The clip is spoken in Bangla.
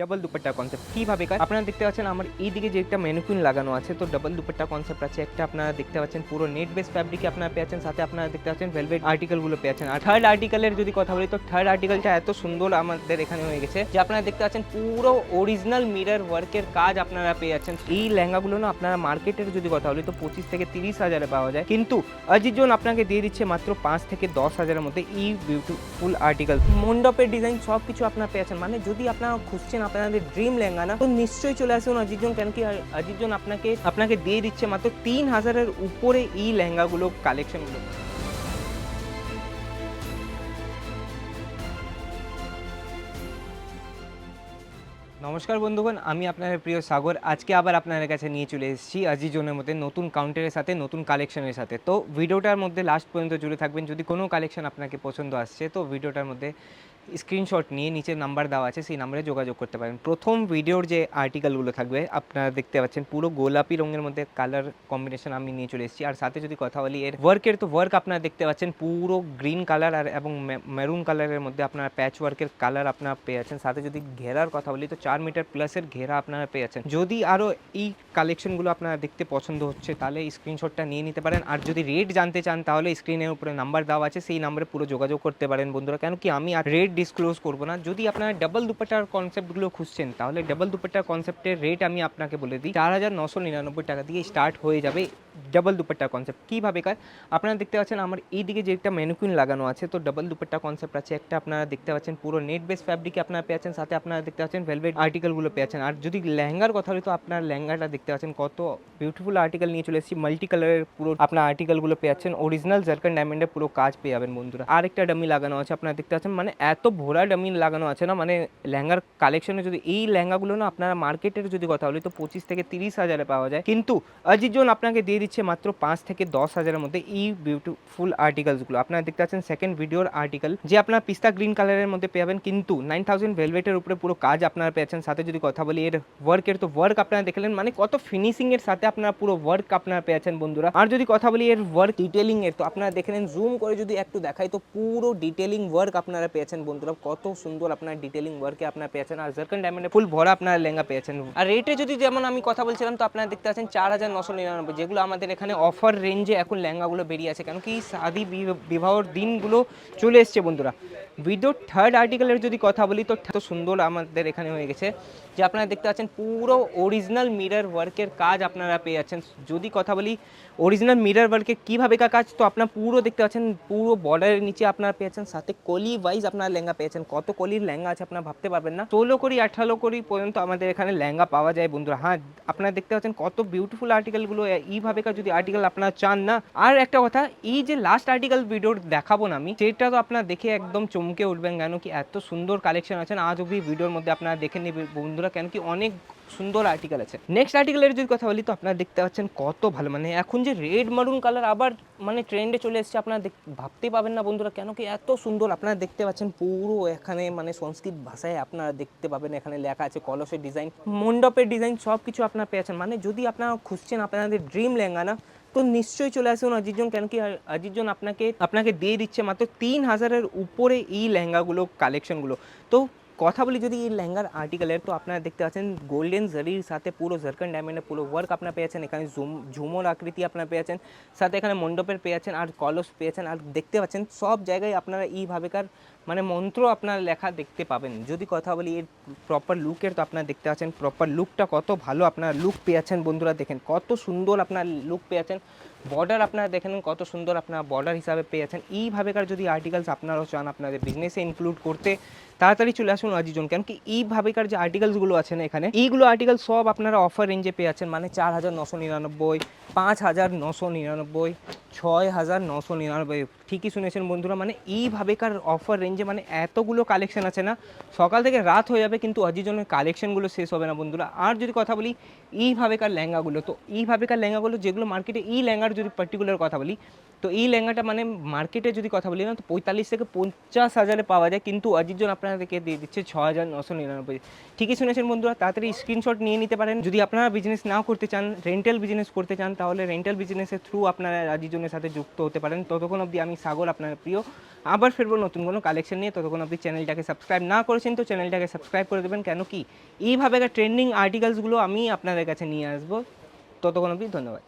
ডাবল দুপাট্টা কনসেপ্ট কীভাবে? কাজ আপনারা দেখতে পাচ্ছেন আমার এই দিকে যে একটা ম্যানুকুইন লাগানো আছে, তো ডাবল দুপাট্টা কনসেপ্ট আছে। একটা আপনারা দেখতে পাচ্ছেন পুরো নেট বেস ফ্যাব্রিকে আপনারা পেয়েছেন, সাথে আপনারা দেখতে পাচ্ছেন ভেলভেট আর্টিকেলগুলো পেয়েছেন। আর থার্ড আর্টিকেলের যদি কথা বলি, তো থার্ড আর্টিকেলটা এত সুন্দর আমাদের এখানে হয়ে গেছে, যে আপনারা দেখতে পাচ্ছেন পুরো অরিজিনাল মিরর ওয়ার্কের কাজ আপনারা পেয়ে যাচ্ছেন এই লেহেঙ্গাগুলো না আপনারা মার্কেটের যদি কথা বলি, তো পঁচিশ থেকে তিরিশ হাজারে পাওয়া যায়। কিন্তু অজিজন আপনাকে দিয়ে দিচ্ছে মাত্র পাঁচ থেকে দশ হাজারের মধ্যে এই বিউটিফুল আর্টিকেল মণ্ডপের ডিজাইন সব কিছু আপনারা পেয়েছেন। মানে যদি আপনারা খুঁজছেন আপনাদের ড্রিম লেহেঙ্গা না, তো নিশ্চয়ই চলে আসুন অজিজন কেন কি অজিজন আপনাকে আপনাকে দিয়ে দিচ্ছে মাত্র তিন হাজারের উপরে এই লেহেঙ্গাগুলো কালেকশনগুলো নমস্কার বন্ধুগণ, আমি আপনাদের প্রিয় সাগর। আজকে আবার আপনাদের কাছে নিয়ে চলে এসেছি আজিজনের মধ্যে নতুন কাউন্টারের সাথে, নতুন কালেকশনের সাথে। তো ভিডিওটার মধ্যে লাস্ট পর্যন্ত জুড়ে থাকবেন। যদি কোনো কালেকশন আপনাকে পছন্দ আসছে, তো ভিডিওটার মধ্যে স্ক্রিনশট নিয়ে নিচে নাম্বার দেওয়া আছে, সেই নাম্বারে যোগাযোগ করতে পারেন। প্রথম ভিডিওর যে আর্টিকেলগুলো থাকবে, আপনারা দেখতে পাচ্ছেন পুরো গোলাপি রঙের মধ্যে কালার কম্বিনেশন আমি নিয়ে চলে এসেছি। আর সাথে যদি কথা বলি, এর ওয়ার্কের তো ওয়ার্ক আপনারা দেখতে পাচ্ছেন, পুরো গ্রিন কালার আর এবং মেরুন কালারের মধ্যে আপনারা প্যাচ ওয়ার্কের কালার আপনারা পেয়ে যাচ্ছেন। সাথে যদি ঘেরার কথা বলি, তো চার মিটার প্লাসের ঘেরা আপনারা পেয়ে যাচ্ছেন। যদি আরও এই কালেকশনগুলো আপনারা দেখতে পছন্দ হচ্ছে, তাহলে স্ক্রিনশটটা নিয়ে নিতে পারেন। আর যদি রেট জানতে চান, তাহলে স্ক্রিনের উপরে নাম্বার দেওয়া আছে, সেই নাম্বারে পুরো যোগাযোগ করতে পারেন বন্ধুরা। কেন কি আমি আর রেট ডিসক্লোজ করব না। যদি আপনারা ডাবল দুপাট্টার কনসেপ্টগুলো খুঁজছেন, তাহলে ডাবল দুপাট্টার কনসেপ্টের রেট আমি আপনাকে বলে দিই, চার হাজার নশো নিরানব্বই টাকা দিয়ে স্টার্ট হয়ে যাবে ডাবল কনসেপ্ট কীভাবে কাজ আপনারা দেখতে পাচ্ছেন আমার এই দিকে যে একটা ম্যানুকুইন লাগানো আছে, তো ডাবল দুপাট্টা কনসেপ্ট আছে। একটা আপনারা দেখতে পাচ্ছেন পুরো নেট বেস ফ্যাব্রিকে আপনারা পেয়েছেন, সাথে আপনারা দেখতে পাচ্ছেন ভেলভেট আর্টিকেলগুলো পেয়েছেন। আর যদি লেহেঙ্গার কথা বলি, তো আপনার লেহেঙ্গাটা দেখতে পাচ্ছেন কত বিউটিফুল আর্টিকেল নিয়ে চলে এসেছি। মাল্টি কালারের পুরো আপনার আর্টিকেলগুলো পেয়ে যাচ্ছেন অরিজিনাল জার্কান ডায়মন্ডের পুরো কাজ পেয়ে যাবেন বন্ধুরা। আর একটা ডামি লাগানো আছে, আপনারা দেখতে পাচ্ছেন। মানে এত ভোরা ডামি লাগানো আছে না মানে লেহেঙ্গার কালেকশনে যদি এই লেহেঙ্গাগুলো না আপনারা মার্কেটের যদি কথা বলি, তো পঁচিশ থেকে তিরিশ হাজারে পাওয়া যায়। কিন্তু অজিজন আপনাকে দিয়ে দিচ্ছে মাত্র পাঁচ থেকে দশ হাজারের মধ্যে এই বিউটিফুল আর্টিকেলসগুলো আপনারা দেখতে পাচ্ছেন সেকেন্ড ভিডিওর আর্টিকেল যে আপনার পিস্তা গ্রিন কালারের মধ্যে পেয়ে যাবেন, কিন্তু নাইন থাউজেন্ড ভেলভেটের উপরে পুরো কাজ আপনারা পেয়েছেন সাথে যদি কথা বলি, এর ওয়ার্কের তো ওয়ার্ক আপনারা দেখলেন মানে কত ফিনিশিং এর সাথে আপনারা পুরো ওয়ার্ক আপনারা পেয়েছেন বন্ধুরা। আর যদি কথা বলি, এর ওয়ার্ক ডিটেলিং এর, তো আপনারা দেখে নেন জুম করে যদি একটু দেখাই, তো পুরো ডিটেলিং ওয়ার্ক আপনারা পেয়েছেন বন্ধুরা। কত সুন্দর আপনার ডিটেলিং ওয়ার্কে আপনারা পেয়েছেন আর জার্কান ডায়মন্ডে ফুল ভরা আপনারা লেহেঙ্গা পেয়েছেন আর রেটে যদি যেমন আমি কথা বলছিলাম, তো আপনারা দেখতে পাচ্ছেন, চার হাজার নশো নিরানব্বই, যেগুলো আমাদের এখানে অফার রেঞ্জে এখন লেহেঙ্গাগুলো বেরিয়ে আছে। কেন কি শাদি বিবাহর দিনগুলো চলে এসছে বন্ধুরা। ভিডিও থার্ড আর্টিকেলের যদি কথা বলি, তো এত সুন্দর আমাদের এখানে হয়ে গেছে, যে আপনারা দেখতে পাচ্ছেন পুরো অরিজিনাল মিরর ওয়ার্কের কাজ আপনারা পেয়ে যাচ্ছেন। যদি কথা বলি অরিজিনাল মিরর ওয়ার্কের কীভাবে কাজ, তো আপনার পুরো দেখতে পাচ্ছেন, পুরো বর্ডারের নিচে আপনারা পেয়েছেন সাথে কলি ওয়াইজ আপনারা লেহেঙ্গা পেয়েছেন কত কলির লেহেঙ্গা আছে আপনারা ভাবতে পারবেন না। ষোলো কোটি আঠারো কোটি পর্যন্ত আমাদের এখানে লেহেঙ্গা পাওয়া যায় বন্ধুরা। হ্যাঁ আপনারা দেখতে পাচ্ছেন কত বিউটিফুল আর্টিকেলগুলো এইভাবে যদি আর্টিকেল আপনারা চান না। আর একটা কথা, এই যে লাস্ট আর্টিকেল ভিডিওর দেখাবো না আমি, সেটা তো আপনারা দেখে একদম চমকে উঠবেন কেন কি এত সুন্দর কালেকশন আছেন। আজ অব্দি ভিডিওর মধ্যে আপনারা দেখে নেবেন বন্ধুরা, কেন কি অনেক সুন্দর আর্টিকেল আছে। নেক্সট আর্টিকেলের যদি কথা বলি তো আপনারা দেখতে পাচ্ছেন কত ভালো। মানে এখন যে রেড মারুন কালার আবার মানে ট্রেন্ডে চলে এসেছে, আপনারা ভাবতেই পাবেন না বন্ধুরা, কেন কি এত সুন্দর। আপনারা দেখতে পাচ্ছেন পুরো এখানে মানে সংস্কৃত ভাষায় আপনারা দেখতে পাবেন, এখানে লেখা আছে কলসের ডিজাইন মণ্ডপের ডিজাইন সব কিছু আপনারা পেয়েছেন মানে যদি আপনারা খুঁজছেন আপনাদের ড্রিম লেহেঙ্গা না তো নিশ্চয়ই চলে আসুন অজিতজন, কেন কি অজিজন আপনাকে আপনাকে দিয়ে দিচ্ছে মাত্র তিন হাজারের উপরে এই লেহেঙ্গাগুলো কালেকশনগুলো তো কথা বলি যদি এই লেহেঙ্গার আর্টিকেলের তো আপনারা দেখতে পাচ্ছেন গোল্ডেন জারির সাথে পুরো জারকান ডায়মন্ডের পুরো ওয়ার্ক আপনারা পেয়েছেন এখানে জুম ঝুমর আকৃতি আপনারা পেয়েছেন সাথে এখানে মণ্ডপের পেয়েছেন আর কলস পেয়েছেন আর দেখতে পাচ্ছেন সব জায়গায় আপনারা এইভাবেকার মানে মন্ত্র আপনার লেখা দেখতে পাবেন। যদি কথা বলি এর প্রপার লুকের তো আপনারা দেখতে পাচ্ছেন প্রপার লুকটা কত ভালো আপনারা লুক পেয়েছেন বন্ধুরা। দেখেন কত সুন্দর আপনার লুক পেয়েছেন বর্ডার আপনারা দেখেন কত সুন্দর আপনার বর্ডার হিসাবে পেয়েছেন। এইভাবেকার যদি আর্টিকেলস আপনারাও চান আপনাদের বিজনেসে ইনক্লুড করতে, তাড়াতাড়ি চলে আসুন আজিজন কেন কি এইভাবেকার যে আর্টিকেলসগুলো আছে না এখানে, এইগুলো আর্টিকেল সব আপনারা অফার রেঞ্জে পেয়ে যাচ্ছেন মানে চার হাজার নশো নিরানব্বই, পাঁচ হাজার নশো নিরানব্বই, ছয় হাজার নশো নিরানব্বই ঠিকই শুনেছেন বন্ধুরা মানে এইভাবেকার অফার রেঞ্জে মানে এতগুলো কালেকশন আছে না, সকাল থেকে রাত হয়ে যাবে কিন্তু অজিজনের কালেকশনগুলো শেষ হবে না বন্ধুরা। আর যদি কথা বলি এইভাবেকার লেহেঙ্গাগুলো, তো এইভাবেকার লেহেঙ্গাগুলো যেগুলো মার্কেটে এই লেহেঙ্গার যদি পার্টিকুলার কথা বলি তো এই লেহেঙ্গাটা মানে মার্কেটে যদি কথা বলি না তো পঁয়তাল্লিশ থেকে পঞ্চাশ হাজারে পাওয়া যায়। কিন্তু অজিতজন আপনাদেরকে দিয়ে দিচ্ছে ছ হাজার নশো নিরানব্বই। ঠিকই শুনেছেন বন্ধুরা, তাড়াতাড়ি স্ক্রিনশট নিয়ে নিতে পারেন। যদি আপনারা বিজনেস নাও করতে চান রেন্টাল বিজনেস করতে চান, তাহলে রেন্টাল বিজনেসের থ্রু আপনারা রাজিজনের সাথে যুক্ত হতে পারেন। ততক্ষণ অবধি আমি সাগর আপনার প্রিয়। আবার ফিরবো নতুন কোনো কালেকশন নিয়ে। ততক্ষণ অবধি চ্যানেলটাকে সাবস্ক্রাইব না করেছেন, তো চ্যানেলটাকে সাবস্ক্রাইব করে দেবেন। কেন কি, এইভাবে ট্রেন্ডিং আর্টিকেলসগুলো আমি আপনাদের কাছে নিয়ে আসব। ততক্ষণ অবধি ধন্যবাদ।